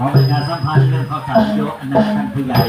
ขอเป็นการ ทางโยกอนันต์ท่านผู้ใหญ่